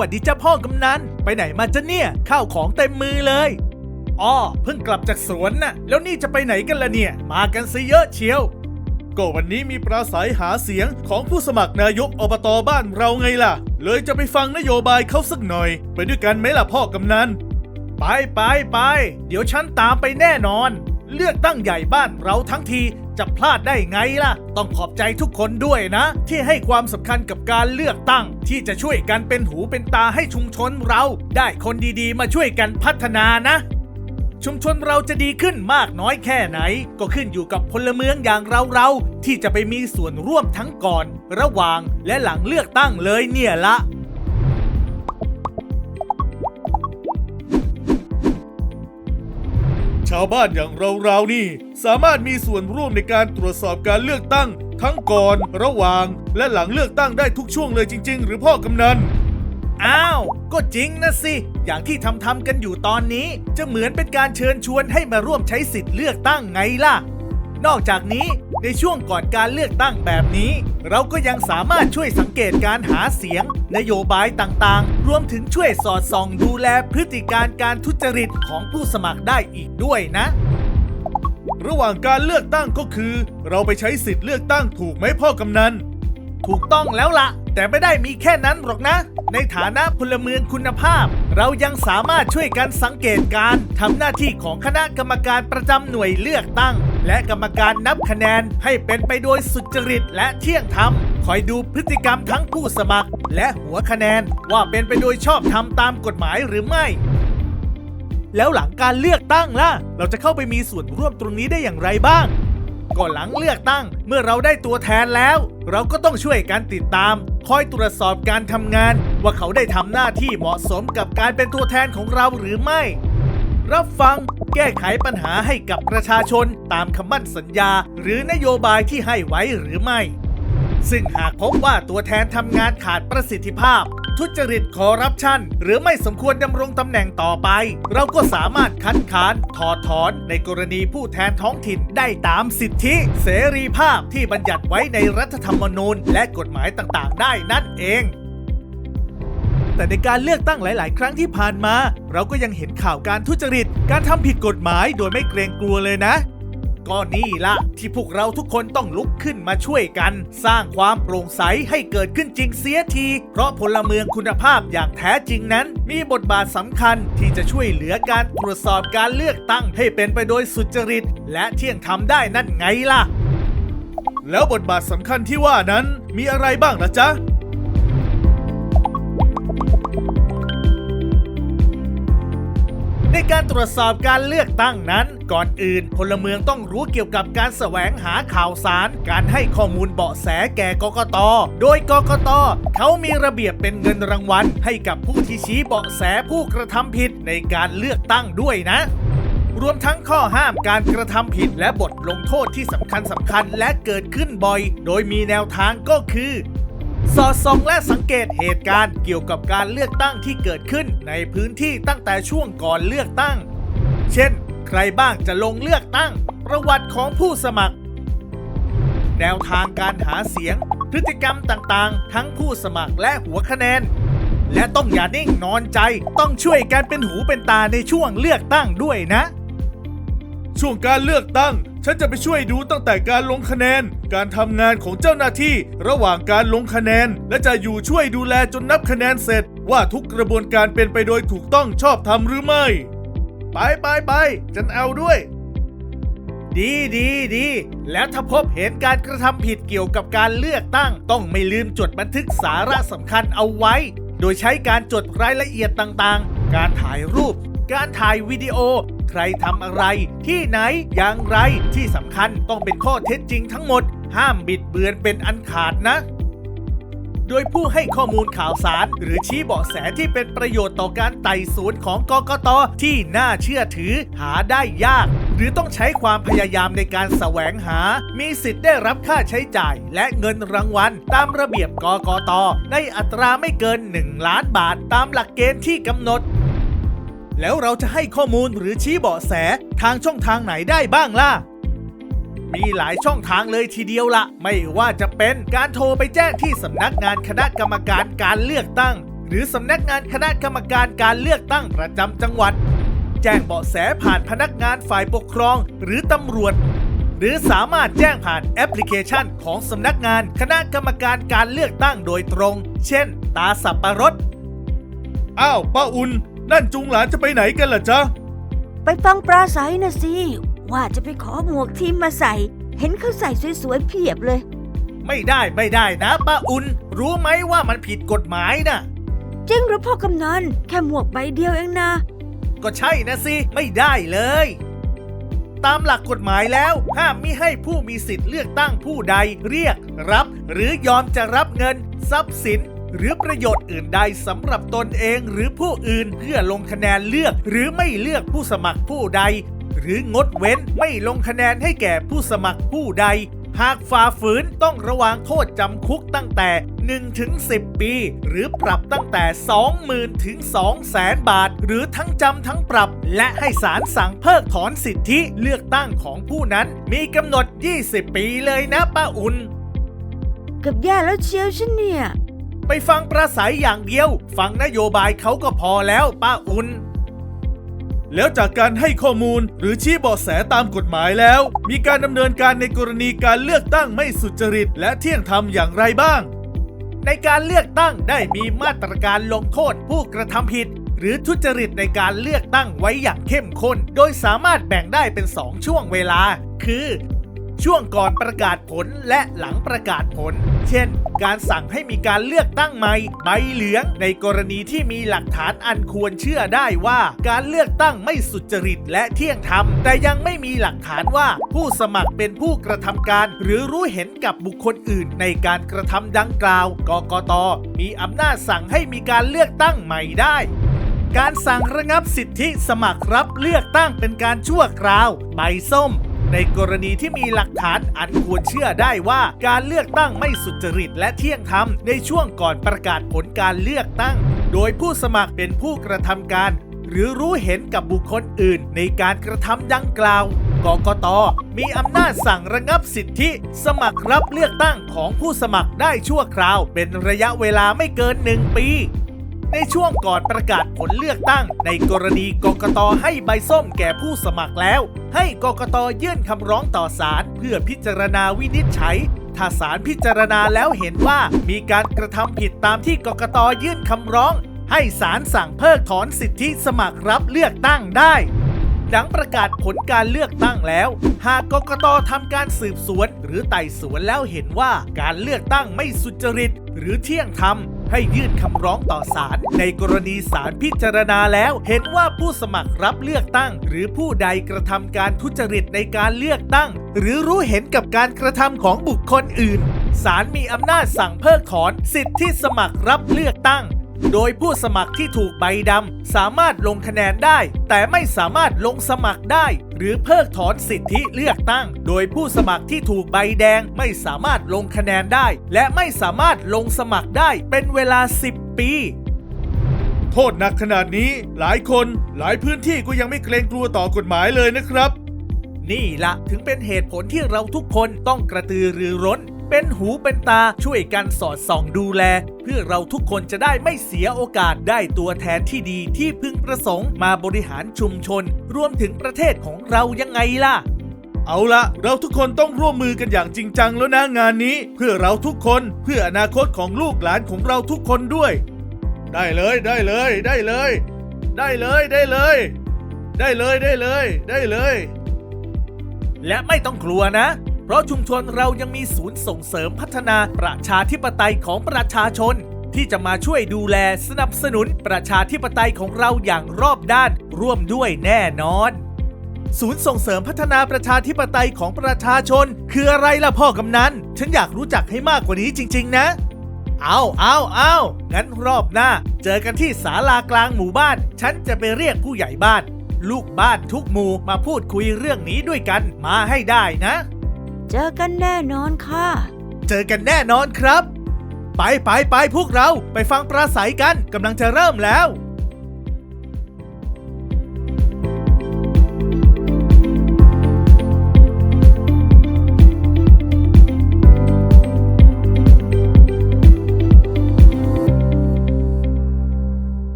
วัสดีจ้าพ่อกำนัน ไปไหนมาจ้ะเนี่ย ข้าวของเต็มมือเลยอ้อเพิ่งกลับจากสวนน่ะ แล้วนี่จะไปไหนกันล่ะเนี่ย มากันซะเยอะเชียว ก็วันนี้มีปราศัยหาเสียงของผู้สมัครนายกอบตบ้านเราไงล่ะ เลยจะไปฟังนโยบายเขาสักหน่อย ไปด้วยกันไหมล่ะพ่อกำนัน ไปไปไป เดี๋ยวฉันตามไปแน่นอน เลือกตั้งใหญ่บ้านเราทั้งที จะพลาดได้ไงล่ะ ต้องขอบใจทุกคนด้วยนะ ที่ให้ความสำคัญกับการเลือกตั้ง ที่จะช่วยกันเป็นหูเป็นตาให้ชุมชนเรา ได้คนดีๆ มาช่วยกันพัฒนานะชุมชนเราจะดีขึ้นมากน้อยแค่ไหน ก็ขึ้นอยู่กับพลเมืองอย่างเราเราๆที่จะไปมีส่วนร่วมทั้งก่อน ระหว่างและหลังเลือกตั้งเลยเนี่ยละ ชาวบ้านอย่างเราๆนี่ สามารถมีส่วนร่วมในการตรวจสอบการเลือกตั้ง ทั้งก่อนระหว่าง และหลังเลือกตั้งได้ทุกช่วงเลยจริง ๆ หรือพ่อกำนันอ้าว ก็จริงนะสิ อย่างที่ทำทำกันอยู่ตอนนี้ จะเหมือนเป็นการเชิญชวนให้มาร่วมใช้สิทธิ์เลือกตั้งไงล่ะ นอกจากนี้ในช่วงก่อนการเลือกตั้งแบบนี้ เราก็ยังสามารถช่วยสังเกตการหาเสียง นโยบายต่างๆ รวมถึงช่วยสอดส่องดูแลพฤติการการทุจริตของผู้สมัครได้อีกด้วยนะ ระหว่างการเลือกตั้งก็คือ เราไปใช้สิทธิ์เลือกตั้งถูกไหมพ่อกำนัน ถูกต้องแล้วละแต่ไม่ได้มีแค่นั้นหรอกนะ ในฐานะพลเมืองคุณภาพ เรายังสามารถช่วยกันสังเกตการทำหน้าที่ของคณะกรรมการประจำหน่วยเลือกตั้ง และกรรมการนับคะแนนให้เป็นไปโดยสุจริตและเที่ยงธรรมคอยดูพฤติกรรมทั้งผู้สมัคร และหัวคะแนนว่าเป็นไปโดยชอบธรรมตามกฎหมายหรือไม่ แล้วหลังการเลือกตั้งล่ะ เราจะเข้าไปมีส่วนร่วมตรงนี้ได้อย่างไรบ้าง ก่อนหลังเลือกตั้ง เมื่อเราได้ตัวแทนแล้ว เราก็ต้องช่วยกันติดตาม คอยตรวจสอบการทำงาน ว่าเขาได้ทำหน้าที่เหมาะสมกับการเป็นตัวแทนของเราหรือไม่ รับฟังแก้ไขปัญหาให้กับประชาชนตามคำมั่นสัญญา หรือนโยบายที่ให้ไว้หรือไม่ ซึ่งหากพบว่าตัวแทนทำงานขาดประสิทธิภาพ ทุจริตคอร์รัปชัน หรือไม่สมควรดำรงตำแหน่งต่อไป เราก็สามารถคัดค้านถอดถอนในกรณีผู้แทนท้องถิ่นได้ตามสิทธิ เสรีภาพที่บัญญัติไว้ในรัฐธรรมนูญ และกฎหมายต่างๆ ได้นั่นเองแต่ในการเลือกตั้งหลาย ๆ ครั้งที่ผ่านมา เราก็ยังเห็นข่าวการทุจริต การทำผิดกฎหมายโดยไม่เกรงกลัวเลยนะ ก็นี่ละที่พวกเราทุกคนต้องลุกขึ้นมาช่วยกัน สร้างความโปร่งใสให้เกิดขึ้นจริงเสียที เพราะพลเมืองคุณภาพอย่างแท้จริงนั้น มีบทบาทสำคัญที่จะช่วยเหลือการตรวจสอบการเลือกตั้งให้เป็นไปโดยสุจริต และเที่ยงธรรมได้นั่นไงล่ะ แล้วบทบาทสำคัญที่ว่านั้นมีอะไรบ้างนะจ๊ะ การตรวจสอบการเลือกตั้งนั้น ก่อนอื่นพลเมืองต้องรู้เกี่ยวกับการแสวงหาข่าวสาร การให้ข้อมูลเบาะแสแก่กกต โดยกกต เขามีระเบียบเป็นเงินรางวัล ให้กับผู้ที่ชี้เบาะแสผู้กระทำผิดในการเลือกตั้งด้วยนะรวมทั้งข้อห้ามการกระทำผิดและบทลงโทษที่สำคัญสำคัญและเกิดขึ้นบ่อย โดยมีแนวทางก็คือ สอดส่องและสังเกตเหตุการณ์เกี่ยวกับการเลือกตั้งที่เกิดขึ้นในพื้นที่ตั้งแต่ช่วงก่อนเลือกตั้ง เช่น ใครบ้างจะลงเลือกตั้ง ประวัติของผู้สมัคร แนวทางการหาเสียง พฤติกรรมต่างๆ ทั้งผู้สมัครและหัวคะแนน และต้องอย่านิ่งนอนใจ ต้องช่วยกันเป็นหูเป็นตาในช่วงเลือกตั้งด้วยนะ ช่วงการเลือกตั้ง ฉันจะไปช่วยดูตั้งแต่การลงคะแนน การทำงานของเจ้าหน้าที่ระหว่างการลงคะแนน และจะอยู่ช่วยดูแลจนนับคะแนนเสร็จ ว่าทุกกระบวนการเป็นไปโดยถูกต้องชอบธรรมหรือไม่ ไปไปไปฉันเอาด้วย ดีดีดี แล้วถ้าพบเห็นการกระทำผิดเกี่ยวกับการเลือกตั้ง ต้องไม่ลืมจดบันทึกสาระสำคัญเอาไว้ โดยใช้การจดรายละเอียดต่างๆ การถ่ายรูป การถ่ายวิดีโอ ใครทำอะไร ที่ไหนอย่างไรที่สำคัญต้องเป็นข้อเท็จจริงทั้งหมด ห้ามบิดเบือนเป็นอันขาดนะ โดยผู้ให้ข้อมูลข่าวสาร หรือชี้เบาะแสที่เป็นประโยชน์ต่อการไต่สวนของกกตที่น่าเชื่อถือหาได้ยากหรือต้องใช้ความพยายามในการแสวงหา มีสิทธิ์ได้รับค่าใช้จ่าย และเงินรางวัล ตามระเบียบกกต ในอัตราไม่เกิน 1 ล้านบาทตามหลักเกณฑ์ที่กำหนด แล้วเราจะให้ข้อมูลหรือชี้เบาะแสทางช่องทางไหนได้บ้างล่ะ มีหลายช่องทางเลยทีเดียวละไม่ว่าจะเป็นการโทรไปแจ้งที่สำนักงานคณะกรรมการการเลือกตั้ง หรือสำนักงานคณะกรรมการการเลือกตั้งประจำจังหวัด แจ้งเบาะแสผ่านพนักงานฝ่ายปกครองหรือตำรวจหรือสามารถแจ้งผ่านแอปพลิเคชันของสำนักงานคณะกรรมการการเลือกตั้งโดยตรง เช่น ตาสับปะรด อ้าว ป้าอุ่นนั่นจุงหลานจะไปไหนกันล่ะจ๊ะ ไปฟังปราศัยนะสิ ว่าจะไปขอหมวกทีมมาใส่ เห็นเขาใส่สวยๆเพียบเลย ไม่ได้ไม่ได้นะป้าอุ่น รู้ไหมว่ามันผิดกฎหมายนะจริงหรือพ่อกำนันแค่หมวกใบเดียวเองนะ ก็ใช่นะสิ ไม่ได้เลย ตามหลักกฎหมายแล้วห้ามมิให้ผู้มีสิทธิ์เลือกตั้งผู้ใดเรียกรับ หรือยอมจะรับเงิน ทรัพย์สิน หรือประโยชน์อื่นใดสำหรับตนเองหรือผู้อื่นเพื่อลงคะแนนเลือก หรือไม่เลือกผู้สมัครผู้ใด หรืองดเว้นไม่ลงคะแนนให้แก่ผู้สมัครผู้ใด หากฝ่าฝืนต้องระวางโทษจำคุกตั้งแต่ 1 ถึง 10 ปี หรือปรับตั้งแต่ 20,000 ถึง 200,000 บาท หรือทั้งจำทั้งปรับ และให้ศาลสั่งเพิกถอนสิทธิเลือกตั้งของผู้นั้น มีกำหนด 20 ปีเลยนะป้าอุ่นกับแย่แล้วเชียวฉันเนี่ย ไปฟังประสัยอย่างเดียว ฟังนโยบายเขาก็พอแล้วป้าอุ่นแล้วจากการให้ข้อมูลหรือชี้เบาะแสตามกฎหมายแล้ว มีการดำเนินการในกรณีการเลือกตั้งไม่สุจริต และเที่ยงธรรมอย่างไรบ้าง ในการเลือกตั้งได้มีมาตรการลงโทษผู้กระทำผิด หรือทุจริตในการเลือกตั้งไว้อย่างเข้มข้น โดยสามารถแบ่งได้เป็น 2 ช่วงเวลา คือ ช่วงก่อนประกาศผลและหลังประกาศผล เช่น การสั่งให้มีการเลือกตั้งใหม่ใบเหลือง ในกรณีที่มีหลักฐานอันควรเชื่อได้ว่า การเลือกตั้งไม่สุจริตและเที่ยงธรรม แต่ยังไม่มีหลักฐานว่าผู้สมัครเป็นผู้กระทำการ หรือรู้เห็นกับบุคคลอื่น ในการกระทำดังกล่าว กกต มีอำนาจสั่งให้มีการเลือกตั้งใหม่ได้การสั่งระงับสิทธิสมัครรับเลือกตั้งเป็นการชั่วคราว ใบส้ม ในกรณีที่มีหลักฐานอันควรเชื่อได้ว่าการเลือกตั้งไม่สุจริตและเที่ยงธรรมในช่วงก่อนประกาศผลการเลือกตั้ง โดยผู้สมัครเป็นผู้กระทำการ หรือรู้เห็นกับบุคคลอื่น ในการกระทำดังกล่าวกกต มีอำนาจสั่งระงับสิทธิ สมัครรับเลือกตั้งของผู้สมัครได้ชั่วคราว เป็นระยะเวลาไม่เกิน 1 ปี ในช่วงก่อนประกาศผลเลือกตั้ง ในกรณีกกตให้ใบส้มแก่ผู้สมัครแล้ว ให้กกตยื่นคำร้องต่อศาลเพื่อพิจารณาวินิจฉัยถ้าศาลพิจารณาแล้วเห็นว่ามีการกระทำผิดตามที่กกตยื่นคำร้อง ให้ศาลสั่งเพิกถอนสิทธิสมัครรับเลือกตั้งได้หลังประกาศผลการเลือกตั้งแล้ว หากกกตทำการสืบสวน หรือไต่สวนแล้วเห็นว่าการเลือกตั้งไม่สุจริต หรือเที่ยงธรรม ให้ยื่นคำร้องต่อศาลในกรณีศาลพิจารณาแล้วเห็นว่าผู้สมัครรับเลือกตั้ง หรือผู้ใดกระทำการทุจริตในการเลือกตั้ง หรือรู้เห็นกับการกระทำของบุคคลอื่นศาลมีอำนาจสั่งเพิกถอน สิทธิสมัครรับเลือกตั้ง โดยผู้สมัครที่ถูกใบดำสามารถลงคะแนนได้ แต่ไม่สามารถลงสมัครได้ หรือเพิกถอนสิทธิเลือกตั้ง โดยผู้สมัครที่ถูกใบแดงไม่สามารถลงคะแนนได้ และไม่สามารถลงสมัครได้เป็นเวลา 10 ปีโทษหนักขนาดนี้หลายคนหลายพื้นที่ก็ยังไม่เกรงกลัวต่อกฎหมายเลยนะครับ นี่ละถึงเป็นเหตุผลที่เราทุกคนต้องกระตือรือร้น เป็นหูเป็นตาช่วยกันสอดส่องดูแล เพื่อเราทุกคนจะได้ไม่เสียโอกาสได้ตัวแทนที่ดีที่พึงประสงค์มาบริหารชุมชน รวมถึงประเทศของเรายังไงล่ะ เอาละเราทุกคนต้องร่วมมือกันอย่างจริงจังแล้วนะงานนี้ เพื่อเราทุกคนเพื่ออนาคตของลูกหลานของเราทุกคนด้วย ได้เลยได้เลยได้เลย ได้เลยได้เลย ได้เลยได้เลยได้เลย และไม่ต้องกลัวนะ ราะชุมชนเรายังมีศูนย์ส่งเสริมพัฒนาประชาธิปไตยของประชาชน ที่จะมาช่วยดูแลสนับสนุนประชาธิปไตยของเราอย่างรอบด้านร่วมด้วยแน่นอน ศูนย์ส่งเสริมพัฒนาประชาธิปไตยของประชาชน คืออะไรล่ะพ่อกำนันฉันอยากรู้จักให้มากกว่านี้จริง ๆ นะเอาเอาเอางั้นรอบหน้า เจอกันที่ศาลากลางหมู่บ้าน ฉันจะไปเรียกผู้ใหญ่บ้าน ลูกบ้านทุกหมู่มาพูดคุยเรื่องนี้ด้วยกันมาให้ได้นะ เจอกันแน่นอนค่ะ เจอกันแน่นอนครับ ไปไปไปพวกเราไปฟังปราศัยกันกำลังจะเริ่มแล้ว